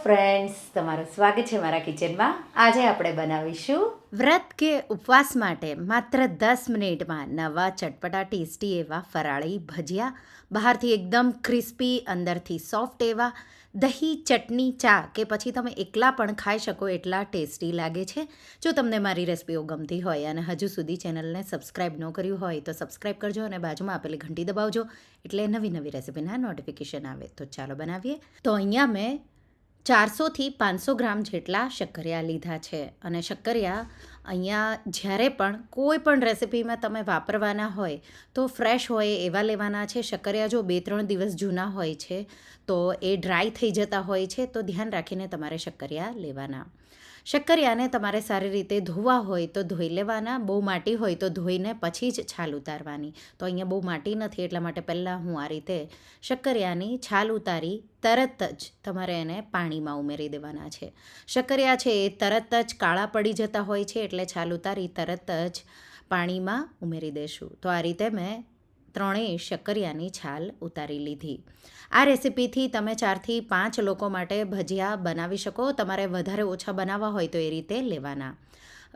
તમારું સ્વાગત છે મારા કિચનમાં આજે આપણે બનાવીશું વ્રત કે ઉપવાસ માટે માત્ર દસ મિનિટમાં નવા ચટપટા ટેસ્ટી એવા ફરાળી ભજીયા, બહારથી એકદમ ક્રિસ્પી અંદરથી સોફ્ટ એવા દહીં, ચટણી, ચા કે પછી તમે એકલા પણ ખાઈ શકો એટલા ટેસ્ટી લાગે છે. જો તમને મારી રેસિપીઓ ગમતી હોય અને હજુ સુધી ચેનલને સબસ્ક્રાઈબ ન કર્યું હોય તો સબસ્ક્રાઈબ કરજો અને બાજુમાં આપેલી ઘંટી દબાવજો એટલે નવી નવી રેસિપીના નોટિફિકેશન આવે. તો ચાલો બનાવીએ. તો અહીંયા મેં ચારસોથી પાંચસો ગ્રામ જેટલા શક્કરિયા લીધા છે. અને શક્કરિયા અહીંયા જ્યારે પણ કોઈ પણ રેસિપીમાં તમે વાપરવાના હોય તો ફ્રેશ હોય એવા લેવાના છે. શક્કરિયા જો બે ત્રણ દિવસ જૂના હોય છે તો એ ડ્રાય થઈ જતા હોય છે, તો ધ્યાન રાખીને તમારે શક્કરિયા લેવાના. શક્કરિયાને તમારે સારી રીતે ધોવા હોય તો ધોઈ લેવાના, બહુ માટી હોય તો ધોઈને પછી જ છાલ ઉતારવાની. તો અહીંયા બહુ માટી નથી, એટલા માટે પહેલાં હું આ રીતે શક્કરિયાની છાલ ઉતારી તરત જ તમારે એને પાણીમાં ઉમેરી દેવાના છે. શક્કરિયા છે એ તરત જ કાળા પડી જતા હોય છે, એટલે છાલ ઉતારી તરત જ પાણીમાં ઉમેરી દેશું. તો આ રીતે મેં ત્રણેય શક્કરિયાની છાલ ઉતારી લીધી. આ રેસિપીથી તમે ચારથી પાંચ લોકો માટે ભજીયા બનાવી શકો. તમારે વધારે ઓછા બનાવવા હોય તો એ રીતે લેવાના.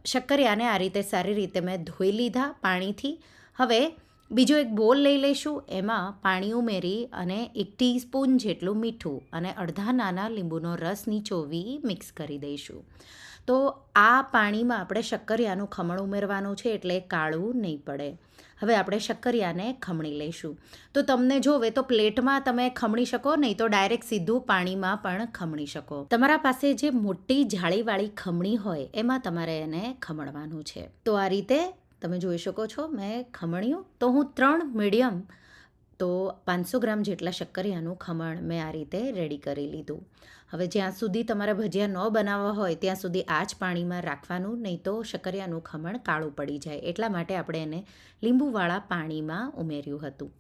શક્કરિયાને આ રીતે સારી રીતે મેં ધોઈ લીધા પાણીથી. હવે બીજો એક બોલ લઈ લઈશું. એમાં પાણી ઉમેરી અને એક ટીસ્પૂન જેટલું મીઠું અને અડધા નાના લીંબુનો રસ નીચોવી મિક્સ કરી દઈશું. તો આ પાણીમાં આપણે શક્કરિયાનું ખમણ ઉમેરવાનું છે એટલે કાળવું નહીં પડે. હવે આપણે શક્કરિયાને ખમણી લઈશું. તો તમને જોવે તો પ્લેટમાં તમે ખમણી શકો, નહીં તો ડાયરેક્ટ સીધું પાણીમાં પણ ખમણી શકો. તમારા પાસે જે મોટી જાળીવાળી ખમણી હોય, એમાં તમારે એને ખમણવાનું છે. તો આ રીતે તમે જોઈ શકો છો મેં ખમણ્યું. તો હું ત્રણ મીડિયમ તો પાંચસો ગ્રામ જેટલા શક્કરિયાનું ખમણ મેં આ રીતે રેડી કરી લીધું. હવે જ્યાં સુધી તમારા ભજીયા ન બનાવવા હોય, ત્યાં સુધી આ જ પાણીમાં રાખવાનું, નહીં તો શક્કરિયાનું ખમણ કાળું પડી જાય. એટલા માટે આપણે એને લીંબુવાળા પાણીમાં ઉમેર્યું હતું.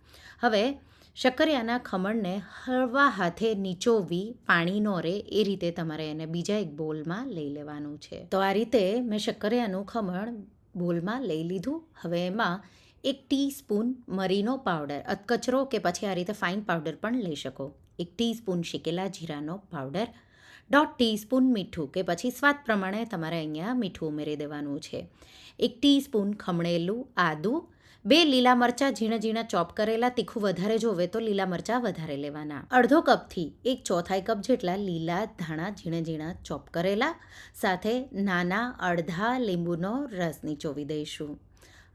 હવે શક્કરિયાના ખમણને હળવા હાથે નીચોવી પાણી ન રહે એ રીતે તમારે એને બીજા એક બોલમાં લઈ લેવાનું છે. તો આ રીતે મેં શક્કરિયાનું ખમણ બોલમાં લઈ લીધું. હવે એમાં એક ટીસ્પૂન મરીનો પાવડર કચરો કે પછી આ રીતે ફાઇન પાવડર પણ લઈ શકો. એક ટીસ્પૂન શેકેલા જીરાનો પાવડર, દોઢ ટીસ્પૂન મીઠું કે પછી સ્વાદ પ્રમાણે તમારે અહીંયા મીઠું ઉમેરી દેવાનું છે. એક ટીસ્પૂન ખમણેલું આદું, બે લીલા મરચાં ઝીણા ઝીણા ચોપ કરેલા તીખું વધારે જોવે તો લીલા મરચાં વધારે લેવાના. અડધો કપથી એક ચોથાઈ કપ જેટલા લીલા ધાણા ઝીણા ઝીણા ચોપ કરેલા, સાથે નાના અડધા લીંબુનો રસ નીચોવી દઈશું.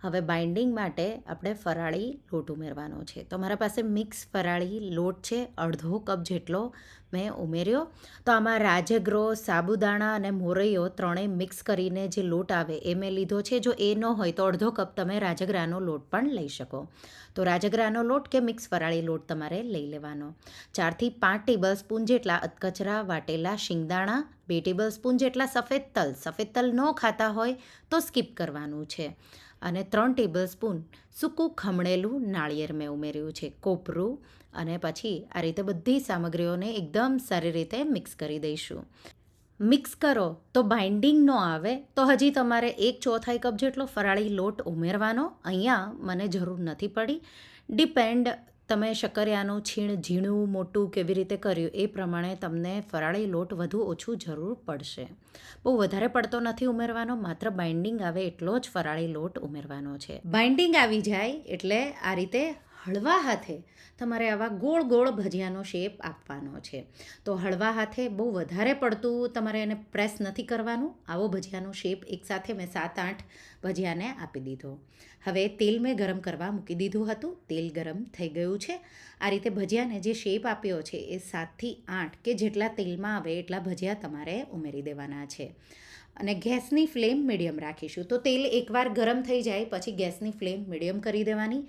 હવે બાઇન્ડિંગ માટે આપણે ફરાળી લોટ ઉમેરવાનો છે. તો મારા પાસે મિક્સ ફરાળી લોટ છે, અડધો કપ જેટલો મેં ઉમેર્યો. તો આમાં રાજગરો, સાબુદાણા અને મોરૈયો ત્રણેય મિક્સ કરીને જે લોટ આવે એ મેં લીધો છે. જો એ ન હોય તો અડધો કપ તમે રાજગરાનો લોટ પણ લઈ શકો. તો રાજગરાનો લોટ કે મિક્સ ફરાળી લોટ તમારે લઈ લેવાનો. ચારથી પાંચ ટેબલ સ્પૂન જેટલા અધકચરા વાટેલા શિંગદાણા, બે ટેબલ સ્પૂન જેટલા સફેદ તલ. સફેદ તલ ન ખાતા હોય તો સ્કીપ કરવાનું છે. અને ત્રણ ટેબલ સ્પૂન સૂકું ખમણેલું નાળિયેર મેં ઉમેર્યું છે, કોપરું. અને પછી આ રીતે બધી સામગ્રીઓને એકદમ સારી રીતે મિક્સ કરી દઈશું. મિક્સ કરો, તો બાઇન્ડિંગ ન આવે, તો હજી તમારે એક ચોથાઈ કપ જેટલો ફરાળી લોટ ઉમેરવાનો અહીંયા મને જરૂર નથી પડી. ડિપેન્ડ તમે શક્કરિયાનું છીણ, ઝીણું, મોટું કેવી રીતે કર્યું એ પ્રમાણે તમને ફરાળી લોટ વધુ ઓછું જરૂર પડશે. બહુ વધારે પડતો નથી ઉમેરવાનો, માત્ર બાઇન્ડિંગ આવે એટલો જ ફરાળી લોટ ઉમેરવાનો છે. બાઇન્ડિંગ આવી જાય એટલે આ રીતે હળવા હાથે તમારે આવા ગોળ ગોળ ભજીયાનો શેપ આપવાનો છે. તો હળવા હાથે બહુ વધારે પડતું તમારે એને પ્રેસ નથી કરવાનું. આવો ભજીયાનો શેપ એકસાથે મેં સાત આઠ ભજીયાને આપી દીધો. હવે તેલ મેં ગરમ કરવા મૂકી દીધું હતું. તેલ ગરમ થઈ ગયું છે. આ રીતે ભજીયાને જે શેપ આપ્યો છે એ સાતથી આઠ કે જેટલા તેલમાં આવે એટલા ભજીયા તમારે ઉમેરી દેવાના છે. અને ગેસની ફ્લેમ મીડિયમ રાખીશું. તો તેલ એકવાર ગરમ થઈ જાય પછી ગેસની ફ્લેમ મીડિયમ કરી દેવાની.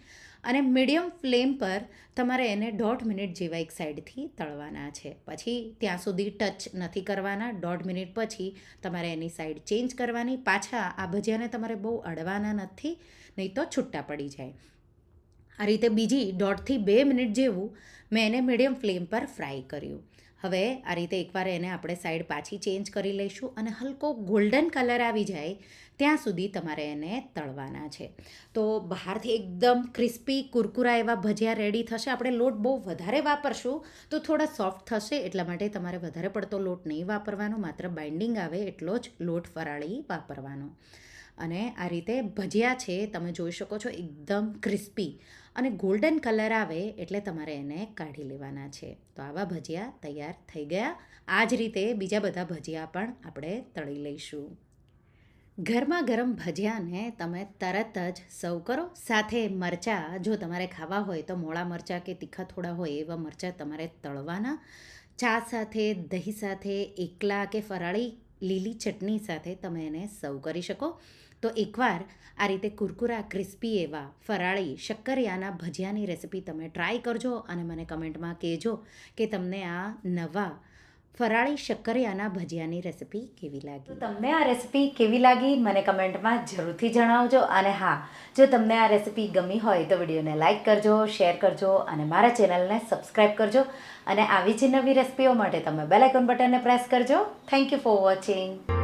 અને મીડિયમ ફ્લેમ પર તમારે એને દોઢ મિનિટ જેવા એક સાઈડથી તળવાના છે. પછી ત્યાં સુધી ટચ નથી કરવાના. દોઢ મિનિટ પછી તમારે એની સાઈડ ચેન્જ કરવાની. પાછા આ ભજીયાને તમારે બહુ અડવાના નથી, નહીં તો છૂટા પડી જાય. આ રીતે બીજી દોઢથી બે મિનિટ જેવું મેં એને મીડિયમ ફ્લેમ પર ફ્રાય કર્યું. હવે આ રીતે એકવાર એને આપણે સાઈડ પાછી ચેન્જ કરી લઈશું અને હલકો ગોલ્ડન કલર આવી જાય ત્યાં સુધી તમારે એને તળવાના છે. તો બહારથી એકદમ ક્રિસ્પી, કુરકુરા એવા ભજીયા રેડી થશે. આપણે લોટ બહુ વધારે વાપરશું તો થોડા સોફ્ટ થશે એટલા માટે તમારે વધારે પડતો લોટ નહીં વાપરવાનો, માત્ર બાઇન્ડિંગ આવે એટલો જ લોટ ફરાળી વાપરવાનો. અને આ રીતે ભજીયા છે, તમે જોઈ શકો છો, એકદમ ક્રિસ્પી. અને ગોલ્ડન કલર આવે એટલે તમારે એને કાઢી લેવાના છે. તો આવા ભજીયા તૈયાર થઈ ગયા. આ જ રીતે બીજા બધા ભજીયા પણ આપણે તળી લઈશું. ગરમા ગરમ ભજીયાને તમે તરત જ સર્વ કરો. સાથે મરચાં, જો તમારે ખાવા હોય તો મોળા મરચાં કે તીખા થોડા હોય એવા મરચાં તમારે તળવાના. ચા સાથે, દહીં સાથે, એકલા કે ફરાળી લીલી ચટણી સાથે તમે એને સર્વ કરી શકો. તો એકવાર આ રીતે કુરકુરા, ક્રિસ્પી એવા ફરાળી શક્કરિયાના ભજીયાની રેસિપી તમે ટ્રાય કરજો અને મને કમેન્ટમાં કહેજો કે તમને આ નવા ફરાળી શક્કરિયાના ભજીયાની રેસિપી કેવી લાગી? તમને આ રેસિપી કેવી લાગી? મને કમેન્ટમાં જરૂરથી જણાવજો. અને હા, જો તમને આ રેસિપી ગમી હોય તો વિડીયોને લાઇક કરજો, શેર કરજો, અને મારા ચેનલને સબસ્ક્રાઈબ કરજો. અને આવી જ નવી રેસિપીઓ માટે તમે બેલ આઇકોન બટનને પ્રેસ કરજો. Thank you for watching.